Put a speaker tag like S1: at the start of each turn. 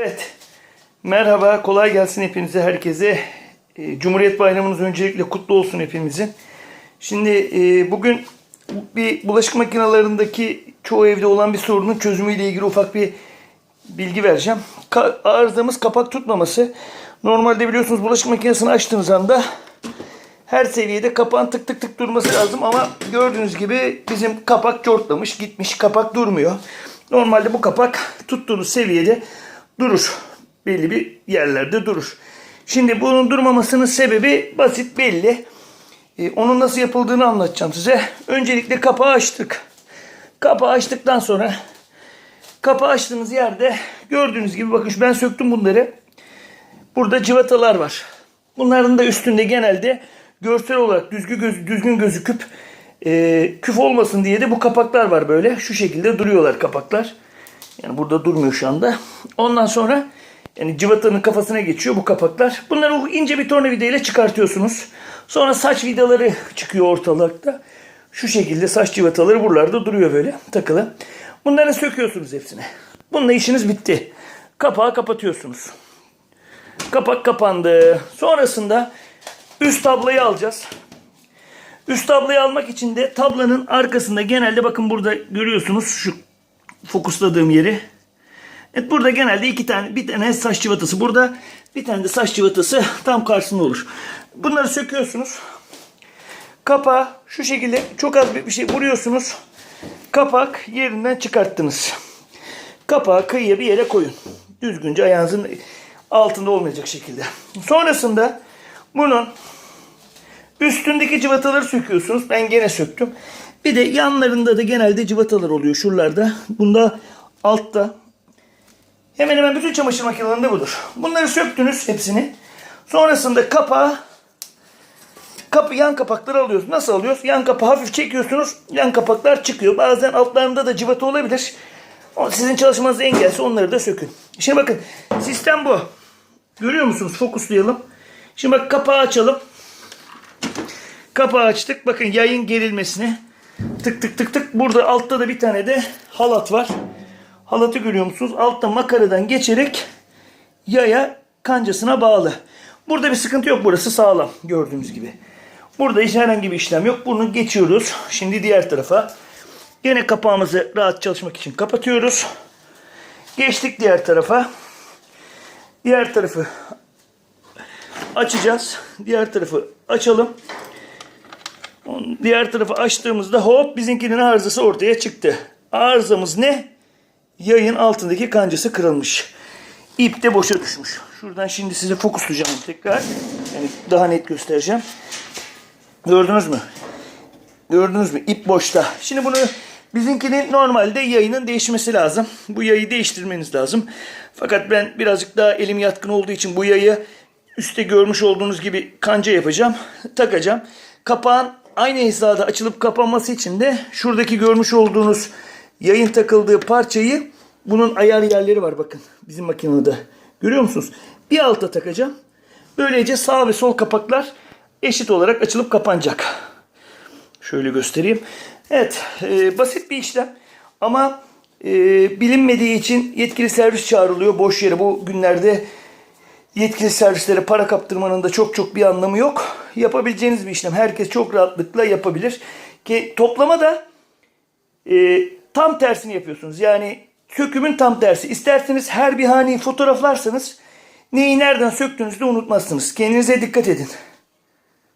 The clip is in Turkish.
S1: Evet. Merhaba, kolay gelsin hepinize, herkese. Ee, Cumhuriyet Bayramınız öncelikle kutlu olsun hepimizin. Şimdi e, bugün bir bulaşık makinelerindeki çoğu evde olan bir sorunun çözümüyle ilgili ufak bir bilgi vereceğim. Ka- arızamız kapak tutmaması. Normalde biliyorsunuz bulaşık makinesini açtığınız anda her seviyede kapağın tık tık tık durması lazım ama gördüğünüz gibi bizim kapak cortlamış gitmiş kapak durmuyor. Normalde bu kapak tuttuğunuz seviyede durur. Belli bir yerlerde durur. Şimdi bunun durmamasının sebebi basit belli. Ee, onun nasıl yapıldığını anlatacağım size. Öncelikle kapağı açtık. Kapağı açtıktan sonra kapağı açtığınız yerde gördüğünüz gibi bakın ben söktüm bunları. Burada cıvatalar var. Bunların da üstünde genelde görsel olarak düzgün, göz, düzgün gözüküp e, küf olmasın diye de bu kapaklar var böyle. Şu şekilde duruyorlar kapaklar. Yani burada durmuyor şu anda. Ondan sonra yani cıvatanın kafasına geçiyor bu kapaklar. Bunları ince bir tornavida ile çıkartıyorsunuz. Sonra saç vidaları çıkıyor ortalıkta. Şu şekilde saç cıvataları buralarda duruyor böyle takılı. Bunları söküyorsunuz hepsini. Bununla işiniz bitti. Kapağı kapatıyorsunuz. Kapak kapandı. Sonrasında üst tablayı alacağız. Üst tablayı almak için de tablanın arkasında genelde bakın burada görüyorsunuz şu fokusladığım yeri. Evet burada genelde iki tane bir tane saç cıvatası burada bir tane de saç cıvatası tam karşısında olur. Bunları söküyorsunuz. Kapağı şu şekilde çok az bir şey vuruyorsunuz. Kapak yerinden çıkarttınız. Kapağı kıyıya bir yere koyun. Düzgünce ayağınızın altında olmayacak şekilde. Sonrasında bunun üstündeki cıvataları söküyorsunuz. Ben gene söktüm. Bir de yanlarında da genelde cıvatalar oluyor şuralarda. Bunda altta. Hemen hemen bütün çamaşır makinelerinde budur. Bunları söktünüz hepsini. Sonrasında kapağı kapı yan kapakları alıyoruz. Nasıl alıyoruz? Yan kapağı hafif çekiyorsunuz. Yan kapaklar çıkıyor. Bazen altlarında da cıvata olabilir. O Sizin çalışmanızı engelse onları da sökün. Şimdi bakın sistem bu. Görüyor musunuz? Fokuslayalım. Şimdi bak kapağı açalım. Kapağı açtık. Bakın yayın gerilmesine. Tık tık tık tık. Burada altta da bir tane de halat var. Halatı görüyor musunuz? Altta makaradan geçerek yaya kancasına bağlı. Burada bir sıkıntı yok. Burası sağlam. Gördüğünüz gibi. Burada hiç herhangi bir işlem yok. Bunu geçiyoruz. Şimdi diğer tarafa. Yine kapağımızı rahat çalışmak için kapatıyoruz. Geçtik diğer tarafa. Diğer tarafı açacağız. Diğer tarafı açalım. Diğer tarafı açtığımızda hop bizimkinin arızası ortaya çıktı. Arızamız ne? Yayın altındaki kancası kırılmış. İp de boşa düşmüş. Şuradan şimdi size fokuslayacağım tekrar. Yani daha net göstereceğim. Gördünüz mü? Gördünüz mü? İp boşta. Şimdi bunu bizimkinin normalde yayının değişmesi lazım. Bu yayı değiştirmeniz lazım. Fakat ben birazcık daha elim yatkın olduğu için bu yayı üstte görmüş olduğunuz gibi kanca yapacağım. Takacağım. Kapağın aynı hizada açılıp kapanması için de şuradaki görmüş olduğunuz yayın takıldığı parçayı bunun ayar yerleri var bakın bizim makinede. Görüyor musunuz? Bir alta takacağım. Böylece sağ ve sol kapaklar eşit olarak açılıp kapanacak. Şöyle göstereyim. Evet, e, basit bir işlem ama e, bilinmediği için yetkili servis çağrılıyor boş yere. Bu günlerde yetkili servislere para kaptırmanın da çok çok bir anlamı yok. Yapabileceğiniz bir işlem. Herkes çok rahatlıkla yapabilir. Ki toplama da e, tam tersini yapıyorsunuz. Yani sökümün tam tersi. İsterseniz her bir haneyi fotoğraflarsanız neyi nereden söktüğünüzü de unutmazsınız. Kendinize dikkat edin.